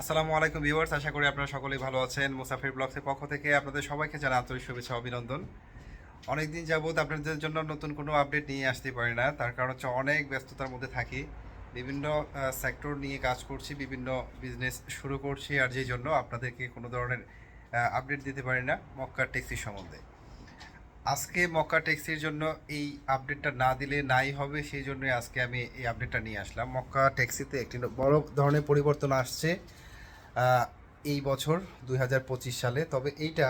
আসসালামু আলাইকুম ভিউয়ার্স, আশা করি আপনারা সকলেই ভালো আছেন। মুসাফির ব্লগসের পক্ষ থেকে আপনাদের সবাইকে জানা আন্তরিক শুভেচ্ছা অভিনন্দন। অনেকদিন যাবত আপনাদের জন্য নতুন কোনো আপডেট নিয়ে আসতে পারি না, তার কারণ হচ্ছে অনেক ব্যস্ততার মধ্যে থাকি। বিভিন্ন সেক্টর নিয়ে কাজ করছি, বিভিন্ন বিজনেস শুরু করছি, আর যেই জন্য আপনাদেরকে কোনো ধরনের আপডেট দিতে পারি না মক্কার ট্যাক্সি সম্বন্ধে। আজকে মক্কা ট্যাক্সির জন্য এই আপডেটটা না দিলে নাই হবে সেই জন্যই আজকে আমি এই আপডেটটা নিয়ে আসলাম। মক্কা ট্যাক্সিতে একটি বড় ধরনের পরিবর্তন আসছে এই বছর দু হাজার পঁচিশ সালে। তবে এইটা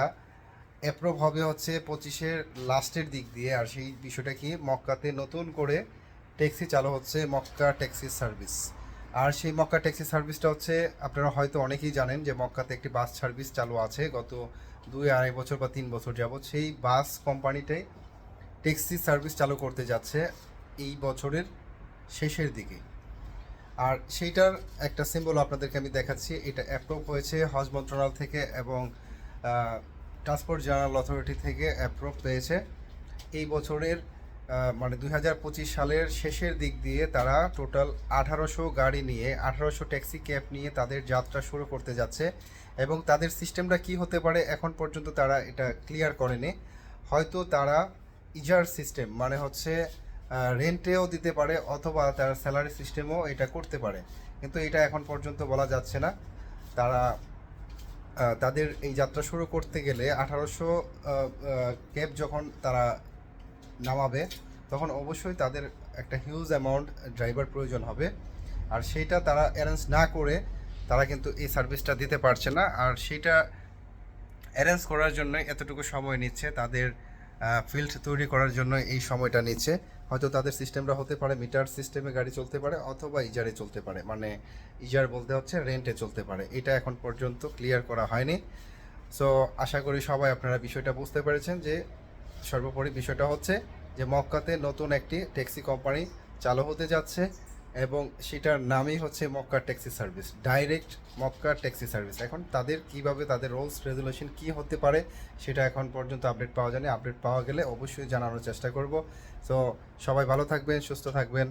অ্যাপ্রুভ হবে হচ্ছে পঁচিশের লাস্টের দিক দিয়ে, আর সেই বিষয়টা কি মক্কাতে নতুন করে ট্যাক্সি চালু হচ্ছে মক্কা ট্যাক্সি সার্ভিস আর সেই মক্কা ট্যাক্সি সার্ভিসটা হচ্ছে, আপনারা হয়তো অনেকেই জানেন যে মক্কাতে একটি বাস সার্ভিস চালু আছে। গত দুই আড়াই বছর বা তিন বছর যাবৎ সেই বাস কোম্পানিটাই ট্যাক্সি সার্ভিস চালু করতে যাচ্ছে এই বছরের শেষের দিকে। আর সেইটার একটা সিম্বল আপনাদেরকে আমি দেখাচ্ছি, এটা অ্যাপ্রুভ হয়েছে হজ মন্ত্রণালয় থেকে এবং ট্রান্সপোর্ট জেনারেল অথরিটি থেকে অ্যাপ্রুভ পেয়েছে। এই বছরের মানে দু হাজার পঁচিশ সালের শেষের দিক দিয়ে তারা টোটাল আঠারোশো গাড়ি নিয়ে, আঠারোশো ট্যাক্সি ক্যাব নিয়ে তাদের যাত্রা শুরু করতে যাচ্ছে এবং তাদের সিস্টেমটা কি হতে পারে এখন পর্যন্ত তারা এটা ক্লিয়ার করেনি। হয়তো তারা ইজার সিস্টেম মানে হচ্ছে রেন্টেও দিতে পারে অথবা তারা স্যালারি সিস্টেমও এটা করতে পারে। কিন্তু এটা এখন পর্যন্ত বলা যাচ্ছে না। তারা তাদের এই যাত্রা শুরু করতে গেলে আঠারোশো ক্যাব যখন তারা নামাবে, তখন অবশ্যই তাদের একটা হিউজ অ্যামাউন্ট ড্রাইভার প্রয়োজন হবে। আর সেইটা তারা অ্যারেঞ্জ না করে, তারা কিন্তু এই সার্ভিসটা দিতে পারছে না। আর সেটা অ্যারেঞ্জ করার জন্য এতটুকু সময় নিচ্ছে, তাদের ফিল্ড তৈরি করার জন্য এই সময়টা নিচ্ছে। হয়তো তাদের সিস্টেমটা হতে পারে মিটার সিস্টেমে গাড়ি চলতে পারে, অথবা ইজারে চলতে পারে। মানে ইজার বলতে হচ্ছে রেন্টে চলতে পারে। এটা এখন পর্যন্ত ক্লিয়ার করা হয়নি। সো আশা করি সবাই আপনারা বিষয়টা বুঝতে পেরেছেন যে সর্বোপরি বিষয়টা হচ্ছে যে মক্কাতে নতুন একটি ট্যাক্সি কোম্পানি চালু হতে যাচ্ছে এবং সেটার নামই হচ্ছে Mecca taxi service, direct Mecca taxi service. এখন তাদের কীভাবে তাদের রোলস, রেজুলেশন কি হতে পারে সেটা এখন পর্যন্ত আপডেট পাওয়া যায়নি। আপডেট পাওয়া গেলে অবশ্যই জানানোর চেষ্টা করব। তো সবাই ভালো থাকবেন, সুস্থ থাকবেন।